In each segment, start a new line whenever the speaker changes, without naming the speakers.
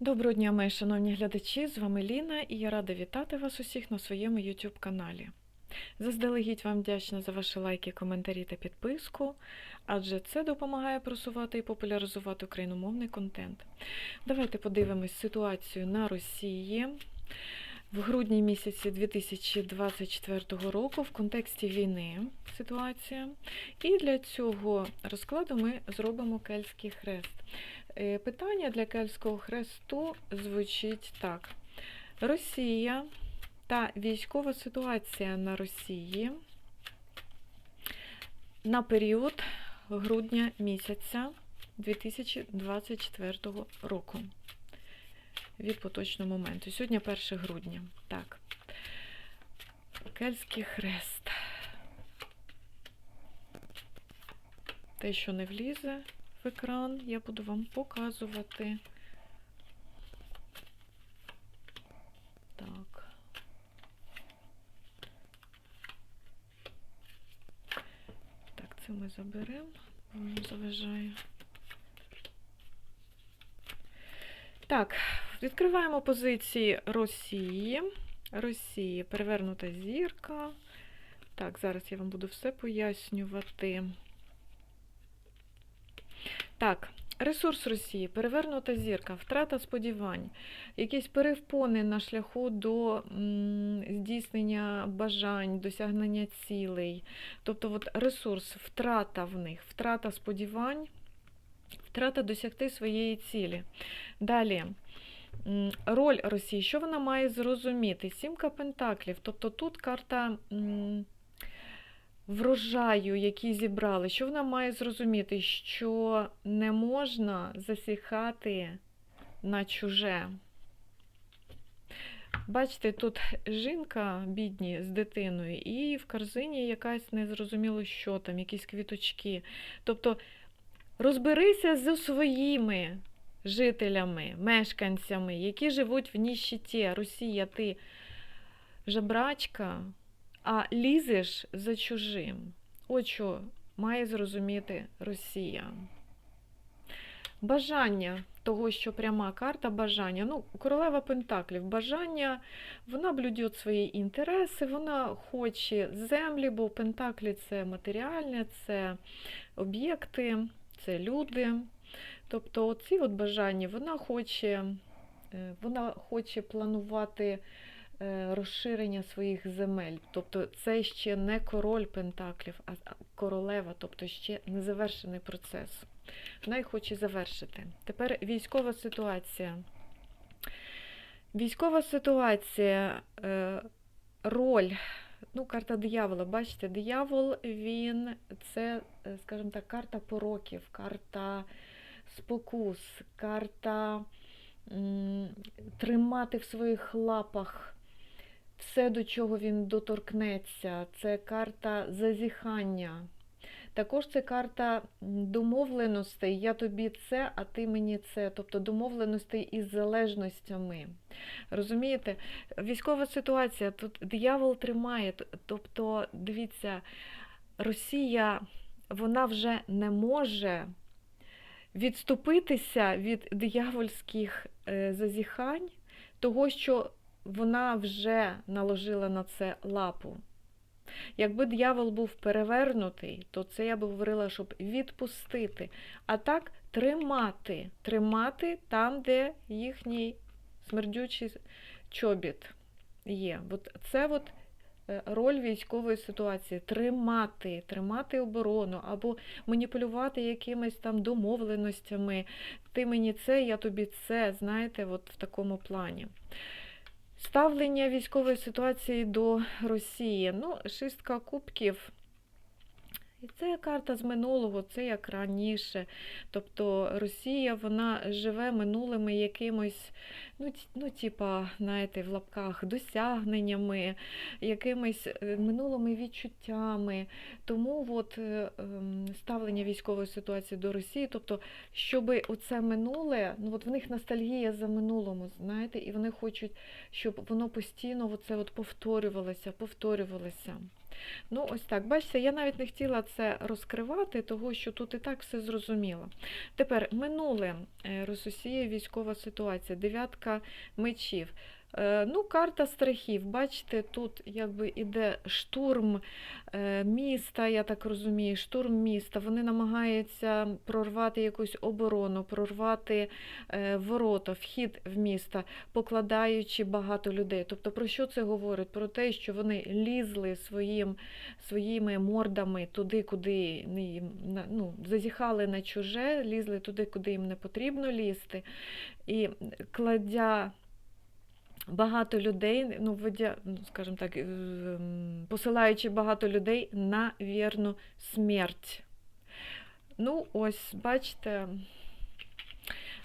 Доброго дня, мої шановні глядачі! З вами Ліна і я рада вітати вас усіх на своєму YouTube каналі. Заздалегідь вам вдячна за ваші лайки, коментарі та підписку, адже це допомагає просувати і популяризувати україномовний контент. Давайте подивимось ситуацію на Росії в грудні місяці 2024 року в контексті війни ситуація. І для цього розкладу ми зробимо кельтський хрест. Е, Питання для Кельтського хресту звучить так: Росія та військова ситуація на Росії на період грудня місяця 2024 року. Від поточного моменту. Сьогодні 1 грудня. Так. Кельтський хрест. Те, що не влізе екран, я буду вам показувати. Так. Так, це ми заберемо, воно заважає. Так, відкриваємо позиції Росії. Росії, перевернута зірка. Так, зараз я вам буду все пояснювати. Так, ресурс Росії, перевернута зірка, втрата сподівань, якісь перевпони на шляху до здійснення бажань, досягнення цілей. Тобто от ресурс, втрата в них, втрата сподівань, втрата досягти своєї цілі. Далі. Роль Росії, що вона має зрозуміти? Сімка пентаклів. Тобто тут карта врожаю, який зібрали, що вона має зрозуміти, що не можна засіхати на чуже. Бачите, тут жінка бідні з дитиною, і в корзині якась незрозуміло, що там, якісь квіточки. Тобто розберися зі своїми жителями, мешканцями, які живуть в ніщиті. Росія, ти жебрачка, а лізеш за чужим. От що має зрозуміти Росія. Бажання того, що пряма карта бажання. Ну, королева Пентаклів, бажання, вона блюдет свої інтереси, вона хоче землі, бо Пентаклі це матеріальне, це об'єкти, це люди. Тобто, оці от бажання, вона хоче, е, вона хоче планувати розширення своїх земель. Тобто це ще не король Пентаклів, а королева, тобто ще не завершений процес. Вона їх хоче завершити. Тепер військова ситуація. Військова ситуація, е, роль, ну, карта диявола. Бачите, диявол, він це, е, скажімо так, карта пороків, карта спокус, карта м, тримати в своїх лапах все, до чого він доторкнеться. Це карта зазіхання. Також це карта домовленостей. Я тобі це, а ти мені це. Тобто домовленостей із залежностями. Розумієте? Військова ситуація, тут диявол тримає. Тобто, дивіться, Росія вона вже не може відступитися від диявольських е, зазіхань, того, що вона вже наложила на це лапу. Якби диявол був перевернутий, то це я би говорила, щоб відпустити. А так тримати, тримати там, де їхній смердючий чобіт є. От це от е, роль військової ситуації тримати, тримати оборону або маніпулювати якимись там домовленостями. Ти мені це, я тобі це, знаєте, от в такому плані. Ставлення військової ситуації до Росії. Ну, шістка кубків. І це карта з минулого, це як раніше. Тобто Росія вона живе минулими якимось, ну, ну типа, знаєте, в лапках досягненнями, якимись е, минулими відчуттями. Тому от, е, ем, ставлення військової ситуації до Росії, тобто, щоб оце минуле, ну от в них ностальгія за минулому, знаєте, і вони хочуть, щоб воно постійно оце от повторювалося, повторювалося. Ну, ось так. Бачите, я навіть не хотіла це розкривати, того що тут і так все зрозуміло. Тепер минуле Рососія військова ситуація, дев'ятка мечів. Е, Ну, карта страхів. Бачите, тут якби іде штурм е, міста, я так розумію, штурм міста. Вони намагаються прорвати якусь оборону, прорвати е, ворота, вхід в місто, покладаючи багато людей. Тобто, про що це говорить? Про те, що вони лізли своїм, своїми мордами туди, куди їм, ну, зазіхали на чуже, лізли туди, куди їм не потрібно лізти. І кладя багато людей, ну, ведя, ну, скажімо так, е, посилаючи багато людей на вірну смерть. Ну, ось, бачите.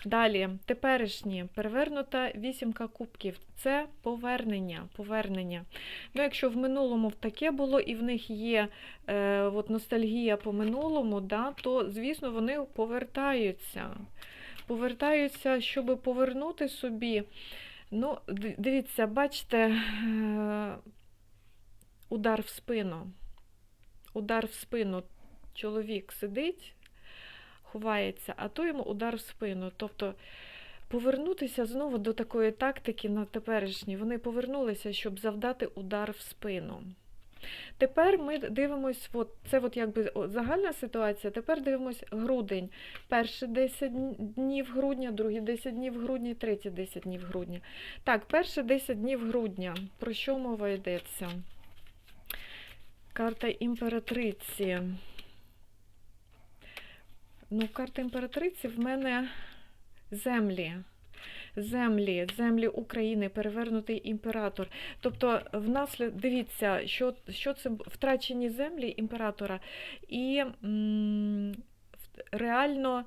Далі, теперішні, перевернута вісімка кубків. Це повернення. повернення. Ну, якщо в минулому таке було, і в них є е, от ностальгія по минулому, да, то, звісно, вони повертаються. Повертаються, щоб повернути собі. Ну, дивіться, бачите, е, удар в спину. Удар в спину. Чоловік сидить, ховається, а то йому удар в спину. Тобто повернутися знову до такої тактики на теперішній. Вони повернулися, щоб завдати удар в спину. Тепер ми дивимось, от, це от якби загальна ситуація. Тепер дивимось грудень. Перші 10 днів грудня, другі 10 днів грудня, треті 10 днів грудня. Так, перші 10 днів грудня. Про що мова йдеться? Карта імператриці. Ну, карта імператриці в мене землі. Землі, землі України, перевернутий імператор. Тобто, внаслід, дивіться, що, що це втрачені землі імператора, і м, реально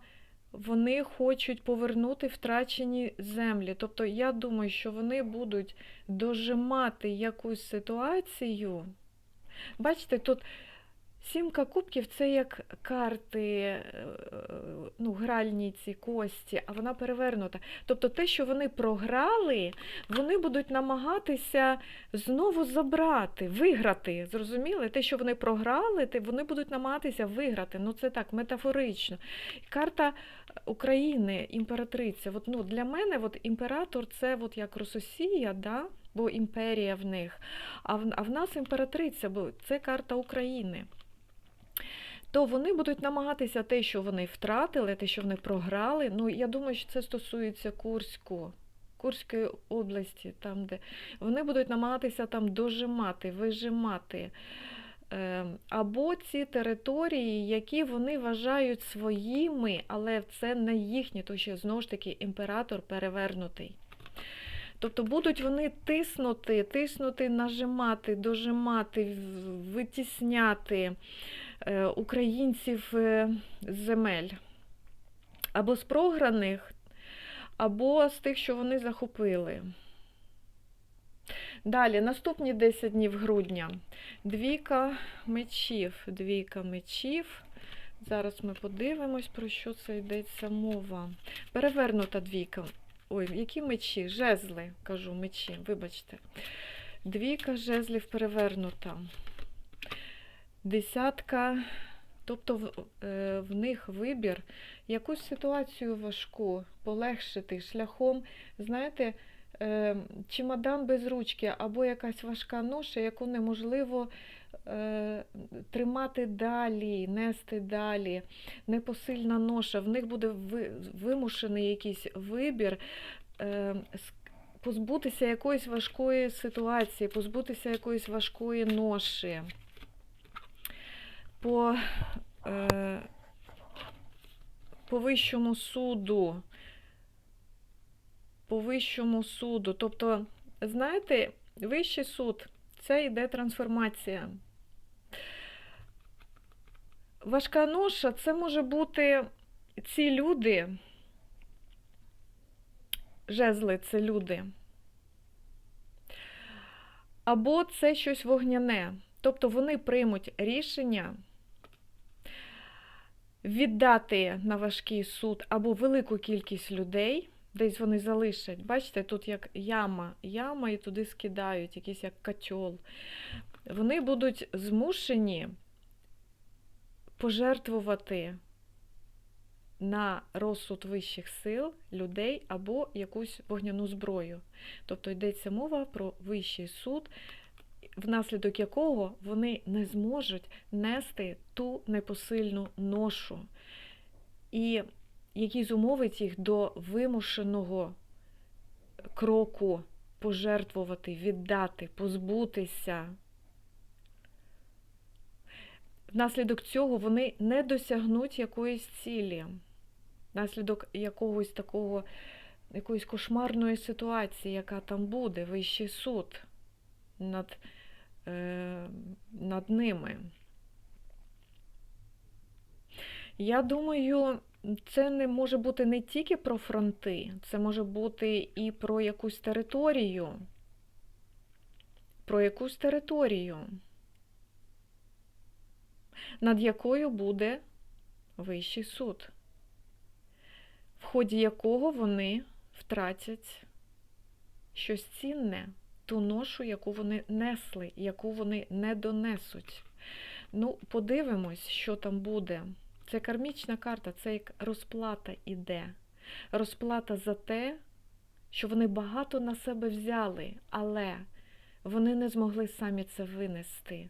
вони хочуть повернути втрачені землі. Тобто, я думаю, що вони будуть дожимати якусь ситуацію. Бачите, тут сімка кубків це як карти, е, ну, гральні ці кості, а вона перевернута. Тобто те, що вони програли, вони будуть намагатися знову забрати, виграти. Зрозуміли? Те, що вони програли, вони будуть намагатися виграти. Ну це так, метафорично. Карта України, імператриця. От, ну, для мене от, імператор це от як Рососія, да? бо імперія в них. А в, а в нас імператриця, бо це карта України. То вони будуть намагатися те, що вони втратили, те, що вони програли. Ну, я думаю, що це стосується Курську, Курської області, там, де вони будуть намагатися там дожимати, вижимати. Е, Або ці території, які вони вважають своїми, але це не їхні, то що знову ж таки імператор перевернутий. Тобто будуть вони тиснути, тиснути, нажимати, дожимати, витісняти українців е, земель. Або з програних, або з тих, що вони захопили. Далі, наступні 10 днів грудня. Двійка мечів. Двійка мечів. Зараз ми подивимось, про що це йдеться мова. Перевернута двійка. Ой, які мечі? Жезли, кажу, мечі, вибачте. Двійка жезлів перевернута. Десятка, тобто в, е, в них вибір якусь ситуацію важку полегшити шляхом, знаєте, е, чемодан без ручки або якась важка ноша, яку неможливо е, тримати далі, нести далі, непосильна ноша. В них буде ви- вимушений якийсь вибір. е, Позбутися якоїсь важкої ситуації, позбутися якоїсь важкої ноші. По, е, по вищому суду. По вищому суду. Тобто, знаєте, вищий суд це йде трансформація. Важка ноша це може бути ці люди. Жезли це люди. Або це щось вогняне. Тобто вони приймуть рішення віддати на важкий суд або велику кількість людей, десь вони залишать. Бачите, тут як яма, яма і туди скидають, якийсь як котел. вони будуть змушені пожертвувати на розсуд вищих сил людей або якусь вогняну зброю. Тобто йдеться мова про вищий суд, внаслідок якого вони не зможуть нести ту непосильну ношу, і який зумовить їх до вимушеного кроку пожертвувати, віддати, позбутися. Внаслідок цього вони не досягнуть якоїсь цілі, внаслідок якогось такого, якоїсь кошмарної ситуації, яка там буде, вищий суд над, над ними. Я думаю, це не може бути не тільки про фронти, це може бути і про якусь територію. Про якусь територію, над якою буде вищий суд, в ході якого вони втратять щось цінне, ту ношу, яку вони несли, яку вони не донесуть. Ну, подивимось, що там буде. Це кармічна карта, це як розплата іде. Розплата за те, що вони багато на себе взяли, але вони не змогли самі це винести.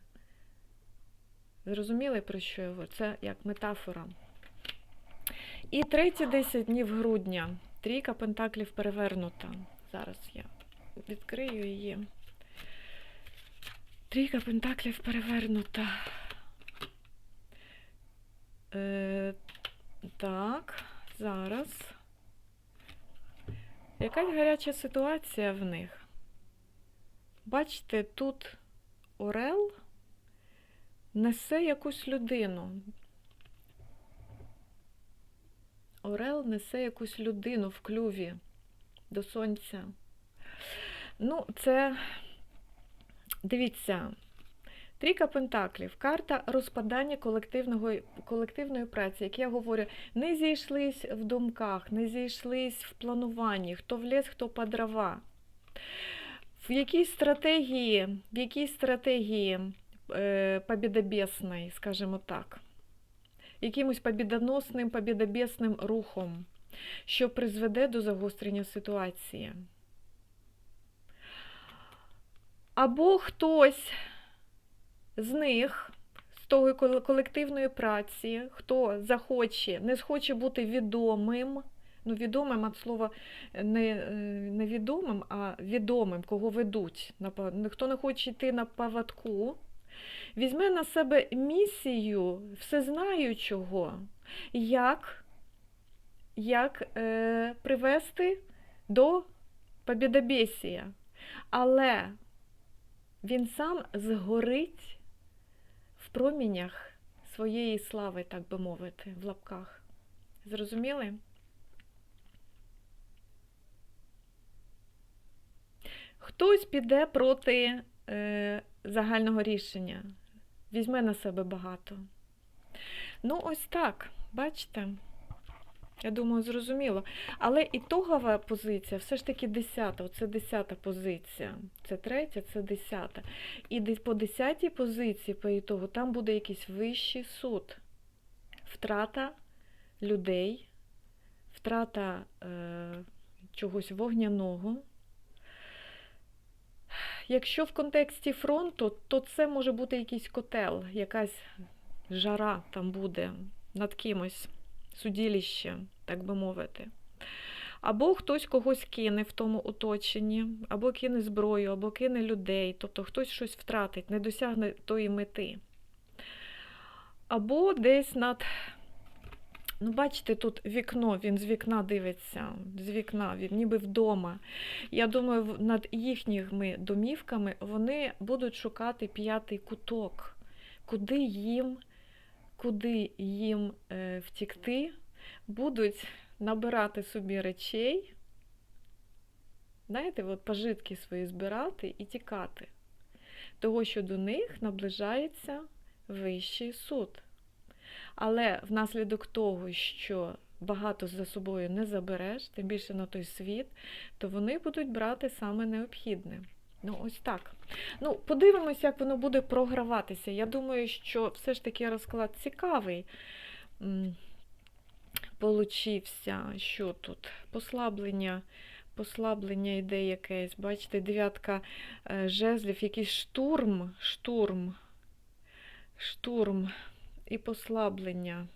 Зрозуміли, про що я говорю? Це як метафора. І треті 10 днів грудня. Трійка пентаклів перевернута. Зараз я відкрию її. Трійка пентаклів перевернута. Е, так, зараз. Якась гаряча ситуація в них. Бачите, тут Орел несе якусь людину. Орел несе якусь людину в клюві до сонця. Ну, це, дивіться, Трійка Пентаклів, карта розпадання колективного, колективної праці, як я говорю, не зійшлись в думках, не зійшлись в плануванні, хто в ліс, хто по дрова. В якійсь стратегії, в якійсь стратегії е, побідобесної, скажімо так, якимось побідоносним, побідобесним рухом, що призведе до загострення ситуації. Або хтось з них, з того колективної праці, хто захоче, не схоче бути відомим, ну, відомим від слова не, не відомим, а відомим, кого ведуть. Хто не хоче йти на поводку, візьме на себе місію всезнаючого, як як е, привести до побідобесія. Але він сам згорить в промінях своєї слави, так би мовити, в лапках. Зрозуміли? Хтось піде проти е, загального рішення, візьме на себе багато. Ну, ось так, бачите? Я думаю, зрозуміло. Але ітогова позиція все ж таки десята. Це десята позиція. Це третя, це десята. І по десятій позиції, по ітогу, там буде якийсь вищий суд. Втрата людей, втрата е, чогось вогняного. Якщо в контексті фронту, то це може бути якийсь котел, якась жара там буде над кимось судилище, так би мовити. Або хтось когось кине в тому оточенні, або кине зброю, або кине людей, тобто хтось щось втратить, не досягне тої мети. Або десь над, ну, бачите, тут вікно, він з вікна дивиться, з вікна, він ніби вдома. Я думаю, над їхніми домівками вони будуть шукати п'ятий куток, куди їм куди їм е, втікти, будуть набирати собі речей, знаєте, от пожитки свої збирати і тікати. Того, що до них наближається вищий суд. Але внаслідок того, що багато за собою не забереш, тим більше на той світ, то вони будуть брати саме необхідне. Ну, ось так. Ну, подивимось, як воно буде програватися. Я думаю, що все ж таки розклад цікавий. Получився, що тут? Послаблення, послаблення йде якесь. Бачите, дев'ятка е, жезлів, якийсь штурм, штурм, штурм і послаблення.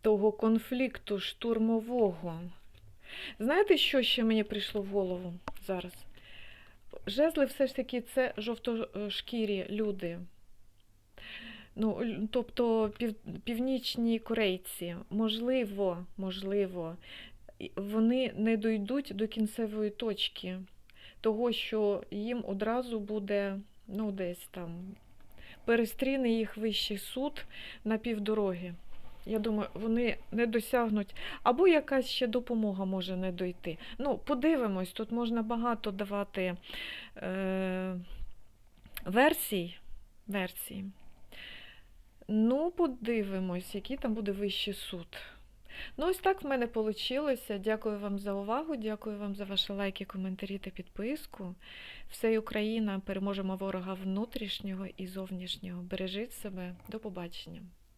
Того конфлікту штурмового. Знаєте, що ще мені прийшло в голову зараз? Жезли все ж таки це жовтошкірі люди. Ну, тобто пів, північні корейці, можливо, можливо, вони не дійдуть до кінцевої точки, того, що їм одразу буде, ну, десь там, перестріне їх вищий суд на півдороги. Я думаю, вони не досягнуть, або якась ще допомога може не дойти. Ну, подивимось, тут можна багато давати е, версій. версій. Ну, подивимось, який там буде вищий суд. Ну, ось так в мене вийшло. Дякую вам за увагу, дякую вам за ваші лайки, коментарі та підписку. Все Україна, переможемо ворога внутрішнього і зовнішнього. Бережіть себе. До побачення.